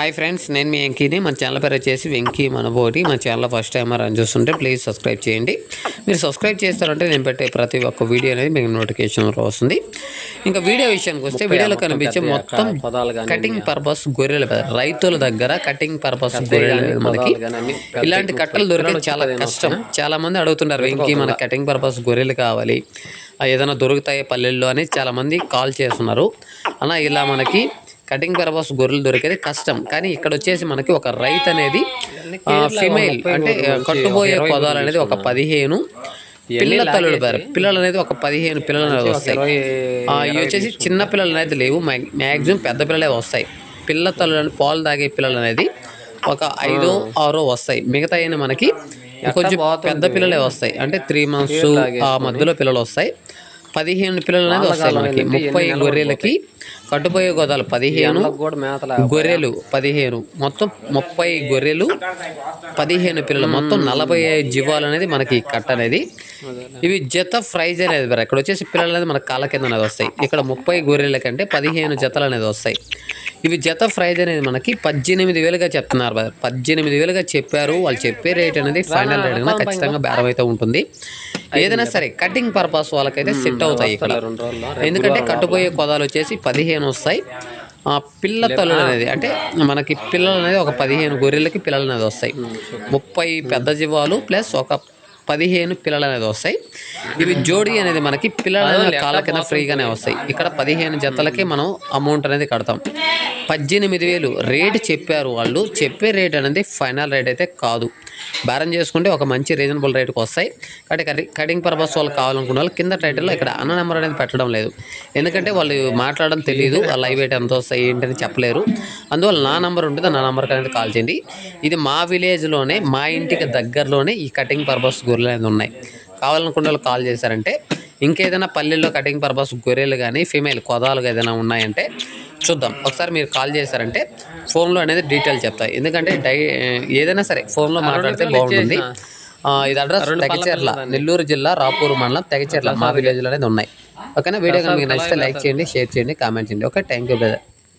Hi friends నేను మీ వెంకీని. మన channel పేరు వచ్చేసి వెంకీ మనబోటి. మన ఛానల్ ఫస్ట్ టైం అని చూస్తుంటే ప్లీజ్ సబ్స్క్రైబ్ చేయండి. మీరు సబ్స్క్రైబ్ చేస్తారంటే నేను పెట్టే ప్రతి ఒక్క వీడియో అనేది మీకు నోటిఫికేషన్లో వస్తుంది. ఇంకా వీడియో విషయానికి వస్తే వీడియోలో కనిపించే మొత్తం కటింగ్ పర్పస్ గొర్రెల రైతుల దగ్గర కటింగ్ పర్పస్ గొర్రెలు మనకి ఇలాంటి కట్టలు దొరికేది చాలా కష్టం. చాలా మంది అడుగుతున్నారు వెంకీ మన కటింగ్ పర్పస్ గొర్రెలు కావాలి. ఏదైనా దొరుకుతాయి పల్లెల్లో అని చాలా మంది కాల్ చేస్తున్నారు. అలా ఇలా మనకి కటింగ్ పర్పస్ గొర్రెలు దొరికేది కష్టం. కానీ ఇక్కడ వచ్చేసి మనకి ఒక రైతు అనేది ఫిమేల్ అంటే కట్టుబోయే పొదాలు అనేది ఒక పదిహేను. పిల్లల తల్లుడు పేరు పిల్లలు అనేది ఒక పదిహేను పిల్లలు అనేది వస్తాయి. ఇవి వచ్చేసి చిన్న పిల్లలు అనేది లేవు. మ్యాక్సిమం పెద్ద పిల్లలే వస్తాయి. పిల్ల తల్లులు పాలు తాగే పిల్లలు అనేది ఒక ఐదో ఆరో వస్తాయి. మిగతా మనకి కొంచెం పెద్ద పిల్లలే వస్తాయి. అంటే త్రీ మంత్స్ ఆ మధ్యలో పిల్లలు వస్తాయి. పదిహేను పిల్లలు అనేది వస్తాయి మనకి. ముప్పై గొర్రెలకి కట్టుపోయే గోదాలు పదిహేను గొర్రెలు పదిహేను. మొత్తం ముప్పై గొర్రెలు పదిహేను పిల్లలు. మొత్తం నలభై ఐదు జీవాలు అనేది మనకి కట్ట అనేది. ఇవి జత ప్రైజ్ అనేది వేరే ఇక్కడ వచ్చేసి పిల్లలు అనేది మన కాళ్ళ కింద అనేది వస్తాయి. ఇక్కడ ముప్పై గొర్రెల కంటే పదిహేను జతలు అనేది వస్తాయి. ఇవి జత ప్రైజ్ అనేది మనకి పద్దెనిమిది వేలుగా చెప్తున్నారు. పద్దెనిమిది వేలుగా చెప్పారు. వాళ్ళు చెప్పే రేట్ అనేది ఫైనల్ రేట్ ఖచ్చితంగా బేరం అయితే ఉంటుంది. ఏదైనా సరే కటింగ్ పర్పస్ వాళ్ళకైతే సెట్ అవుతాయి ఇక్కడ. ఎందుకంటే కట్టుపోయే కొదాలు వచ్చేసి పదిహేను వస్తాయి. ఆ పిల్ల తల్లులు అనేది అంటే మనకి పిల్లలు అనేది ఒక పదిహేను గొర్రెలకి పిల్లలు అనేది వస్తాయి. ముప్పై పెద్ద జీవాలు ప్లస్ ఒక పదిహేను పిల్లలు అనేది వస్తాయి. ఇవి జోడీ అనేది మనకి పిల్లలు అనేది కాళ్ళ కింద ఫ్రీగానే వస్తాయి. ఇక్కడ పదిహేను జతలకి మనం అమౌంట్ అనేది కడతాం. పద్దెనిమిది వేలు రేట్ చెప్పారు వాళ్ళు. చెప్పే రేట్ అనేది ఫైనల్ రేట్ అయితే కాదు. బేరం చేసుకుంటే ఒక మంచి రీజనబుల్ రేట్కి వస్తాయి. కాబట్టి కటి- కటింగ్ పర్పస్ వాళ్ళు కావాలనుకున్న వాళ్ళు కింద టైటిల్లో ఇక్కడ అన్న నెంబర్ అనేది పెట్టడం లేదు. ఎందుకంటే వాళ్ళు మాట్లాడడం తెలియదు లైవ్ రేట్ ఎంత వస్తాయి ఏంటని చెప్పలేరు. అందువల్ల నా నెంబర్ ఉంటుంది నా నెంబర్కి అనేది కాల్ చేయండి. ఇది మా విలేజ్లోనే మా ఇంటికి దగ్గరలోనే ఈ కటింగ్ పర్పస్ గొర్రెలు అనేది ఉన్నాయి. కావాలనుకున్న వాళ్ళు కాల్ చేశారంటే ఇంకేదైనా పల్లెల్లో కటింగ్ పర్పస్ గొర్రెలు కానీ ఫీమేల్ కొదాలు ఏదైనా ఉన్నాయంటే చూద్దాం. ఒకసారి మీరు కాల్ చేశారంటే ఫోన్లో అనేది డీటెయిల్ చెప్తాయి ఎందుకంటే డై ఏదైనా సరే ఫోన్లో మాట్లాడితే బాగుంటుంది. ఇది అడ్రస్ తెగచెర్ల నెల్లూరు జిల్లా రాపూర్ మండలం తెగచెర్ల మా విలేజ్లో అనేది ఉన్నాయి. ఓకేనా? వీడియో కనుక మీకు నచ్చితే లైక్ చేయండి. షేర్ చేయండి కామెంట్ చేయండి. ఓకే? Thank you brother